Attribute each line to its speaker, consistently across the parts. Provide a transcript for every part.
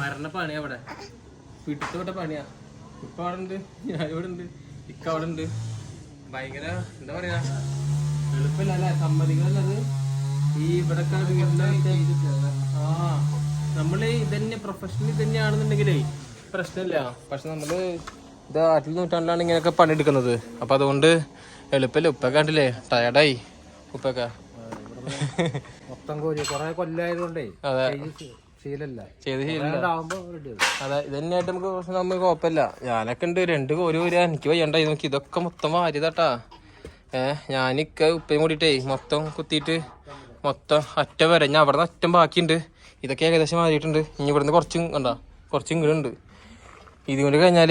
Speaker 1: മരണ പണിയാ അവിടെ. പിടുത്തോട്ട പണിയാ. ഇപ്പൊ അവിടെ ഉണ്ട് ഞാൻ ഇവിടെ ഉണ്ട് ഇക്ക അവിടെ ഉണ്ട് ഭയങ്കര എന്താ പറയാ? എളുപ്പമില്ല അല്ലെ സമ്മതികളല്ലത് ഈ ഇവിടെ ആ നമ്മൾ ഇതന്നെ പ്രൊഫഷണൽ തന്നെയാണെന്നുണ്ടെങ്കിലേ പ്രശ്നമില്ല. പക്ഷെ നമ്മൾ ഇത് ആറ്റിൽ നൂറ്റാണ്ടിലാണ് ഇങ്ങനെയൊക്കെ പണിയെടുക്കുന്നത്. അപ്പൊ അതുകൊണ്ട് എളുപ്പമില്ല? ഉപ്പൊക്കെ കണ്ടില്ലേ? ടയർഡായി ഉപ്പൊക്കെ
Speaker 2: മൊത്തം കോരി. കൊറേ കൊല്ലായതുകൊണ്ടേ
Speaker 1: അതെ.
Speaker 2: ശീലല്ല
Speaker 1: ചെയ്ത് അതെ ഇതന്നെയായിട്ട് നമുക്ക് പ്രശ്നം നമുക്ക് കുഴപ്പമില്ല. ഞാനൊക്കെ ഉണ്ട് രണ്ട് കോരി വരിക. എനിക്ക് വയ്യണ്ടായി നോക്കി. ഇതൊക്കെ മൊത്തം വാരിതാട്ടാ ഏഹ് ഞാനിക്ക ഉപ്പയും കൂടിയിട്ടേ മൊത്തം കുത്തിയിട്ട് മൊത്തം അറ്റം വരെ. ഞാൻ അവിടെ നിന്ന് അറ്റം ബാക്കിയുണ്ട്. ഇതൊക്കെ ഏകദേശം മാറിയിട്ടുണ്ട് ഇനി ഇവിടുന്ന് കുറച്ചും കണ്ട കുറച്ചും ഇങ്ങോട്ടുണ്ട് ഇതുകൊണ്ട് കഴിഞ്ഞാൽ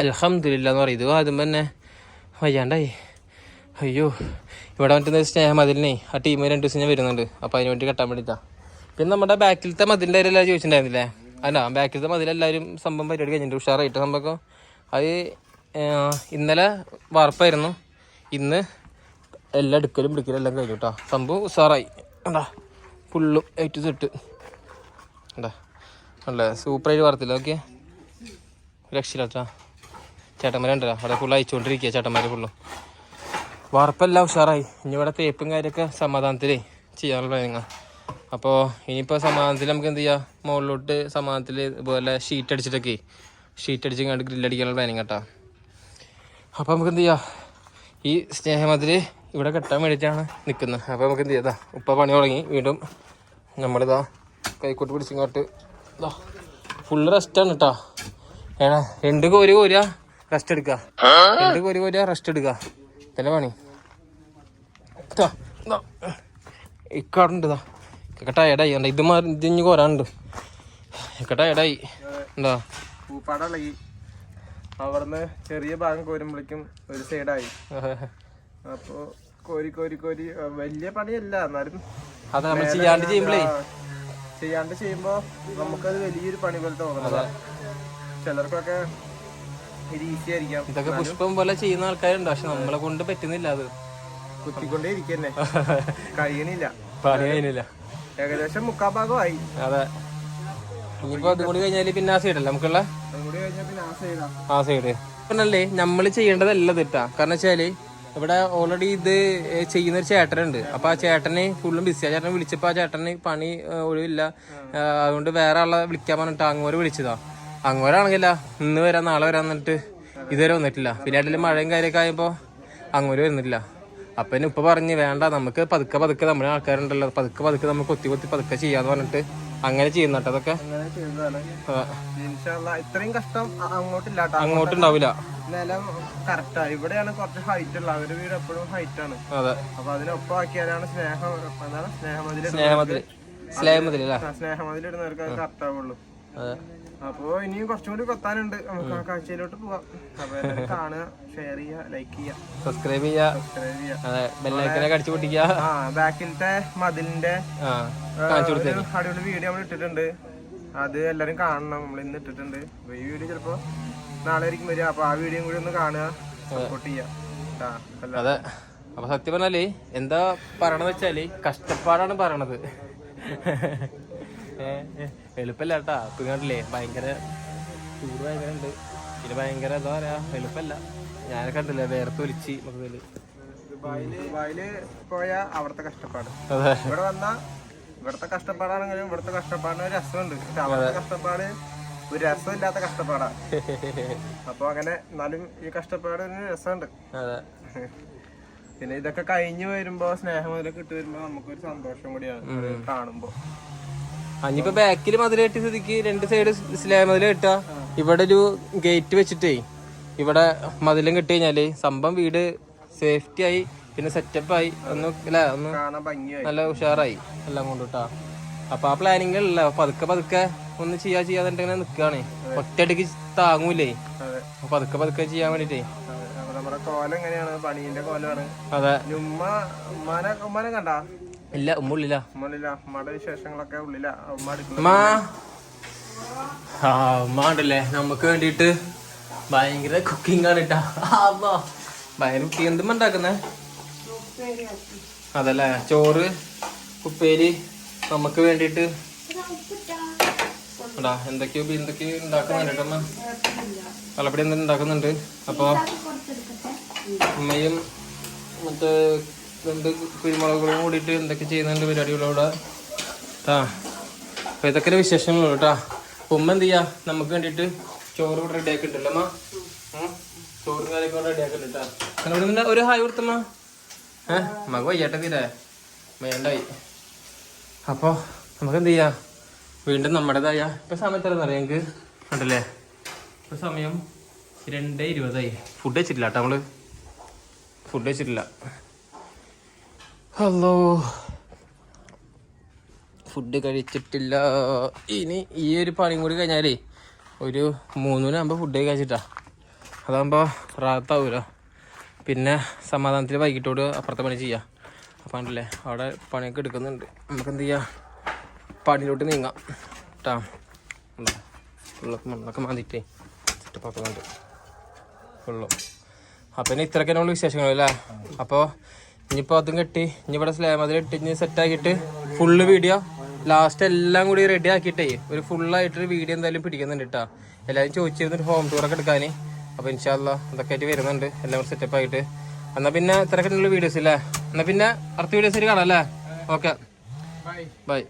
Speaker 1: അലഹമില്ല എന്ന് പറയും. ഇത് ആദ്യം തന്നെ വയ്യാണ്ടായി. അയ്യോ ഇവിടെ മറ്റെന്ന് സ്നേഹം അതിലേ ആ ടീമിൽ രണ്ട് ദിവസം ഞാൻ വരുന്നുണ്ട്. അപ്പോൾ അതിന് വേണ്ടി കെട്ടാൻ വേണ്ടിയിട്ടാ. പിന്നെ നമ്മുടെ ബാക്കിലത്തെ മതിലിന്റെ കാര്യമെല്ലാം ചോദിച്ചിട്ടുണ്ടായിരുന്നില്ലേ? അല്ല ബാക്കിലത്തെ മതിലെല്ലാവരും സംഭവം പരിപാടി കഴിഞ്ഞിട്ട് ഉഷാറായിട്ട് സംഭവം അത് ഇന്നലെ വാർപ്പായിരുന്നു. ഇന്ന് എല്ലാ എടുക്കലും പിടിക്കലും എല്ലാം കഴിഞ്ഞു കേട്ടോ സംഭവം ഉഷാറായി. എന്താ ഫുള്ളും എയ്റ്റ് സെട്ട് എന്താ അല്ലേ സൂപ്പറായിട്ട് വാർത്തില്ല? ഓക്കെ രക്ഷയില്ലാട്ടാ ചേട്ടന്മാരുണ്ടല്ലോ. അവിടെ ഫുള്ള് അയച്ചുകൊണ്ടിരിക്കുക ചേട്ടന്മാർ ഫുള്ളും. വാർപ്പെല്ലാം ഉഷാറായി. ഇനി ഇവിടെ തേപ്പും കാര്യമൊക്കെ സമാധാനത്തിലേ ചെയ്യാനുള്ള പ്ലാനിങ്ങാ അപ്പോൾ ഇനിയിപ്പോൾ സമാധാനത്തിൽ നമുക്ക് എന്ത് ചെയ്യാം മുകളിലോട്ട് സമാധാനത്തിൽ ഇതുപോലെ ഷീറ്റ് അടിച്ചിട്ടൊക്കെ ഷീറ്റ് അടിച്ച് കണ്ട് ഗ്രില്ലടിക്കാനുള്ള പ്ലാനിങ് കേട്ടോ അപ്പോൾ നമുക്ക് എന്ത് ചെയ്യാം ഈ സ്നേഹമതിൽ ഇവിടെ കെട്ടാൻ വേണ്ടിയിട്ടാണ് നിൽക്കുന്നത് അപ്പോൾ നമുക്ക് എന്ത് ചെയ്യാം ഉപ്പ പണി തുടങ്ങി. വീണ്ടും നമ്മളിതാ കൈക്കോട്ട് പിടിച്ചിങ്ങോട്ട് ഇതാ ഫുള്ള് റെസ്റ്റാണ് കേട്ടോ ഏടാ രണ്ട് കോരി കോരുക റെസ്റ്റ് എടുക്കുക രണ്ട് കോരി കോരുക റെസ്റ്റ് എടുക്കുക ഇതല്ല പണി. ഇക്കാടുണ്ട് ഇതാ ഇക്ക എടായി കണ്ട ഇത് മാറി ഇതിഞ്ഞ് കോരാനുണ്ട്. ഇക്ക എടായി എന്താ
Speaker 2: പൂപ്പാടളകി അവിടുന്ന് ചെറിയ ഭാഗം കോരുമ്പോഴേക്കും ഒരു സൈഡായി. അപ്പോ കോരി കോരി കോരി വലിയ പണിയല്ല എന്നാലും
Speaker 1: അത് നമ്മൾ ചെയ്യാണ്ട് ചെയ്യുമ്പോഴേ
Speaker 2: ചെയ്യാണ്ട് ചെയ്യുമ്പോ നമുക്കത് വലിയൊരു പണി പോലെ തോന്നുന്നത് ചിലർക്കൊക്കെ
Speaker 1: ഇതൊക്കെ പുഷ്പം പോലെ ചെയ്യുന്ന ആൾക്കാരുണ്ട് പക്ഷെ നമ്മളെ കൊണ്ട് പറ്റുന്നില്ല അത്.
Speaker 2: കുത്തിക്കൊണ്ടേ ഇരിക്കന്നെ. കഴിയണില്ല.
Speaker 1: പണി
Speaker 2: ഏകദേശം മുക്കാഭാഗമായി
Speaker 1: അതെ. ഇനിയിപ്പോ അതും കൂടി കഴിഞ്ഞാൽ പിന്നെ ആ സൈഡല്ല നമുക്കുള്ള?
Speaker 2: ആ സൈഡാ
Speaker 1: പറഞ്ഞല്ലേ നമ്മൾ ചെയ്യേണ്ടതല്ല തെറ്റാ കാരണം വെച്ചാൽ ഇവിടെ ഓൾറെഡി ഇത് ചെയ്യുന്ന ഒരു ചേട്ടനുണ്ട്. അപ്പൊ ആ ചേട്ടന് ഫുള്ളും ബിസിയാ ആ. ചേട്ടനെ വിളിച്ചപ്പോ ആ ചേട്ടന് പണി ഒഴിവില്ല. അതുകൊണ്ട് വേറെ ആളെ വിളിക്കാൻ പറഞ്ഞിട്ട് അങ്ങോട്ട് വിളിച്ചതാ. അങ്ങോരാണെങ്കില ഇന്ന് വരാം നാളെ വരാൻ എന്നിട്ട് ഇതുവരെ വന്നിട്ടില്ല. പിന്നെ ഇടയിൽ മഴയും കാര്യമൊക്കെ ആയപ്പോ അങ്ങോട്ട് വരുന്നില്ല. അപ്പൊ എന്നെ ഉപ്പ പറഞ്ഞ് വേണ്ട നമുക്ക് പതുക്കെ പതുക്കെ നമ്മുടെ ആൾക്കാരുണ്ടല്ലോ പതുക്കെ പതുക്കെ നമുക്ക് കൊത്തി കൊത്തി പതുക്കെ ചെയ്യാന്ന് പറഞ്ഞിട്ട് അങ്ങനെ ചെയ്യുന്നുണ്ട് അതൊക്കെ.
Speaker 2: ഇത്രയും കഷ്ടം അ- അങ്ങോട്ടില്ലാട്ടോ.
Speaker 1: അങ്ങോട്ടുണ്ടാവില്ല.
Speaker 2: നിലം കറക്റ്റാ ഇവിടെയാണ് കുറച്ച് ഹൈറ്റ് ഉള്ള അവരുടെ വീട് എപ്പോഴും ഹൈറ്റ് ആണ്.
Speaker 1: അതെ.
Speaker 2: അപ്പൊ അതിനൊപ്പം ആക്കിയാലാണ് സ്നേഹം എന്താണ് സ്നേഹമതിൽ
Speaker 1: സ്നേഹമതിൽ സ്നേഹമതിലല്ലേ
Speaker 2: സ്നേഹമതിൽ ഇടുന്നവർക്ക് അത് കറക്റ്റ് ആവുള്ളൂ. അപ്പൊ ഇനിയും കുറച്ചും കൂടി കൊത്താനുണ്ട്. നമുക്ക് ആ കാഴ്ചയിലോട്ട് പോവാം. കാണുക ഷെയർ ചെയ്യുക ലൈക്ക് ചെയ്യുക.
Speaker 1: സബ്സ്ക്രൈബ് ചെയ്യാ
Speaker 2: സബ്സ്ക്രൈബ് ചെയ്യുക.
Speaker 1: പൊട്ടിക്കുക.
Speaker 2: ആ ബാക്കിലത്തെ മതിലിന്റെ അടിപൊളി വീഡിയോ നമ്മൾ ഇട്ടിട്ടുണ്ട്. അത് എല്ലാരും കാണണം. നമ്മൾ ഇന്ന് ഇട്ടിട്ടുണ്ട്. അപ്പൊ ഈ വീഡിയോ ചിലപ്പോ നാളെ ആയിരിക്കും വരിക. അപ്പൊ ആ വീഡിയോ കൂടി ഒന്ന് കാണുക. സപ്പോർട്ട് ചെയ്യുക.
Speaker 1: അതെ. അപ്പൊ സത്യം പറഞ്ഞാൽ എന്താ പറയണെന്ന് വെച്ചാൽ കഷ്ടപ്പാടാണ് പറയണത്. എളുപ്പല്ല കേട്ടാ. ഇപ്പൊ കണ്ടില്ലേ ഭയങ്കര ചൂട് ഭയങ്കര ഉണ്ട് പിന്നെ ഭയങ്കര എന്താ പറയാ എളുപ്പല്ല ഞാനൊക്കെ കണ്ടില്ലേ വേർത്ത് ഒലിച്ച് മൊത്തത്തിൽ.
Speaker 2: ദുബായിൽ ദുബായിൽ പോയ അവിടുത്തെ കഷ്ടപ്പാട്. ഇവിടെ വന്ന ഇവിടുത്തെ കഷ്ടപ്പാടാണെങ്കിലും ഇവിടുത്തെ കഷ്ടപ്പാടിന് ഒരു രസമുണ്ട്. പക്ഷെ അവിടുത്തെ കഷ്ടപ്പാട് ഒരു രസമില്ലാത്ത കഷ്ടപ്പാടാ. അപ്പൊ അങ്ങനെ എന്നാലും ഈ കഷ്ടപ്പാടിന് രസമുണ്ട്. പിന്നെ ഇതൊക്കെ കഴിഞ്ഞു വരുമ്പോ സ്നേഹം ഇതിലൊക്കെ ഇട്ട് വരുമ്പോ നമുക്കൊരു സന്തോഷം കൂടിയാണ്. കാണുമ്പോ.
Speaker 1: അഞ്ഞിപ്പോ ബാക്കിൽ മതിൽ കെട്ടി സ്ഥിതിക്ക് രണ്ട് സൈഡ് സ്ലാ മതിൽ കെട്ടുക. ഇവിടെ ഒരു ഗേറ്റ് വെച്ചിട്ടേ ഇവിടെ മതിലും കെട്ടി കഴിഞ്ഞാൽ സംഭവം വീട് സേഫ്റ്റി ആയി പിന്നെ സെറ്റപ്പ് ആയി ഒന്ന് അല്ലേ ഒന്ന് നല്ല ഉഷാറായി എല്ലാം കൊണ്ടുട്ടാ അപ്പൊ ആ പ്ലാനിങ് അല്ല പതുക്കെ പതുക്കെ ഒന്ന് ചെയ്യാ ചെയ്യാതെ നിക്കാണ്. ഒറ്റയടിക്ക് താങ്ങൂലേ. പതുക്കെ പതുക്കെ ചെയ്യാൻ വേണ്ടിട്ടേ.
Speaker 2: നമ്മുടെ കോലം എങ്ങനെയാണ്? പണീന്റെ കോലമാണ്.
Speaker 1: അതെ.
Speaker 2: ഉമ്മ ഉമ്മാനെ ഉമ്മാനെ കണ്ടാ?
Speaker 1: ഇല്ല ഉമ്മുള്ളില്ല
Speaker 2: ഉമ്മളില്ല ഉമ്മയുടെ വിശേഷങ്ങളൊക്കെ ഉള്ളില്ല ഉമ്മ അടുക്കള
Speaker 1: ഉമ്മ. ആ ഉമ്മ ഉണ്ടല്ലേ? നമുക്ക് വേണ്ടിട്ട് ഭയങ്കര കുക്കിംഗ് ആണ് കേട്ടാ ഭയങ്കര കുക്കിംഗ് എന്തും ഉണ്ടാക്കുന്നേ? അതല്ലേ? ചോറ് ഉപ്പേരി നമുക്ക് വേണ്ടിട്ട് ഉണ്ടാ എന്തൊക്കെയോ എന്തൊക്കെയോ ഉണ്ടാക്കുന്നുണ്ട് അമ്മ കള്ളപ്പടി എന്തെങ്കിലും ഉണ്ടാക്കുന്നുണ്ട്. അപ്പോൾ അമ്മയും മറ്റേ രണ്ട് കുരുമുളകുകളും കൂടിയിട്ട് എന്തൊക്കെ ചെയ്യുന്നുണ്ട് പരിപാടികളവിടെ ആ അപ്പോൾ ഇതൊക്കെ വിശേഷങ്ങളുള്ളൂ കേട്ടോ. ഉമ്മ എന്ത് ചെയ്യാ? നമുക്ക് വേണ്ടിയിട്ട് ചോറ് ഇവിടെ റെഡി ആക്കിയിട്ടുണ്ടല്ലോ അമ്മ ചോറ് കാര്യമൊക്കെ റെഡി ആക്കിയിട്ടുണ്ട് കേട്ടോ ഇവിടെ ഒരു ഹായ് കൊടുത്തമ്മ. ഏഹ് മക വയ്യാട്ടെ തീരെ വേണ്ടായി അപ്പോൾ നമുക്ക് എന്ത് ചെയ്യാം? വീണ്ടും നമ്മുടേതായ ഇപ്പം സമയം എത്ര അറിയാം ഞങ്ങൾക്ക് ഉണ്ടല്ലേ? ഇപ്പം സമയം രണ്ട് ഇരുപതായി. ഫുഡ് വെച്ചിട്ടില്ല കേട്ടോ നമ്മൾ ഫുഡ് വെച്ചിട്ടില്ല ഹലോ. ഫുഡ് കഴിച്ചിട്ടില്ല. ഇനി ഈ ഒരു പണിയും കൂടി കഴിഞ്ഞാലേ ഒരു മൂന്ന് മണിയാകുമ്പോൾ ഫുഡ് കഴിച്ചിട്ടാ അതാകുമ്പോൾ റാത്താവൂലോ. പിന്നെ സമാധാനത്തിൽ വൈകിട്ടോട് അപ്പുറത്തെ പണി ചെയ്യാം. അപ്പം ഉണ്ടല്ലേ അവിടെ പണിയൊക്കെ എടുക്കുന്നുണ്ട്. നമുക്ക് എന്ത് ചെയ്യാം പണിയിലോട്ട് നീങ്ങാം. കേട്ടാ ഫുള്ളൊക്കെ മണ്ണൊക്കെ മാന്തിട്ടേ. ചുറ്റപ്പാക്കുന്നുണ്ട് ഫുള്ളും അപ്പം ഇനി ഇത്രയൊക്കെ നമ്മൾ വിശേഷങ്ങളല്ലേ അപ്പോൾ ഇനിയിപ്പോൾ അതും കെട്ടി ഇനി ഇവിടെ സ്ലാം അതിൽ ഇട്ട് ഇനി സെറ്റാക്കിയിട്ട് ഫുള്ള് വീഡിയോ ലാസ്റ്റ് എല്ലാം കൂടി റെഡി ആക്കിയിട്ടേ ഒരു ഫുള്ളായിട്ടൊരു വീഡിയോ എന്തായാലും പിടിക്കുന്നുണ്ട് കേട്ടോ എല്ലാവരും ചോദിച്ചിരുന്നൊരു ഹോം ടൂർ ഒക്കെ എടുക്കാൻ അപ്പോൾ ഇൻഷാല്ല അതൊക്കെ ആയിട്ട് വരുന്നുണ്ട് എല്ലാം കൂടി സെറ്റപ്പ് ആയിട്ട്. എന്നാൽ പിന്നെ ഇത്രയൊക്കെ വീഡിയോസ് അല്ലേ എന്നാൽ പിന്നെ അടുത്ത വീഡിയോസ് കാണാം അല്ലേ ഓക്കെ
Speaker 2: ബൈ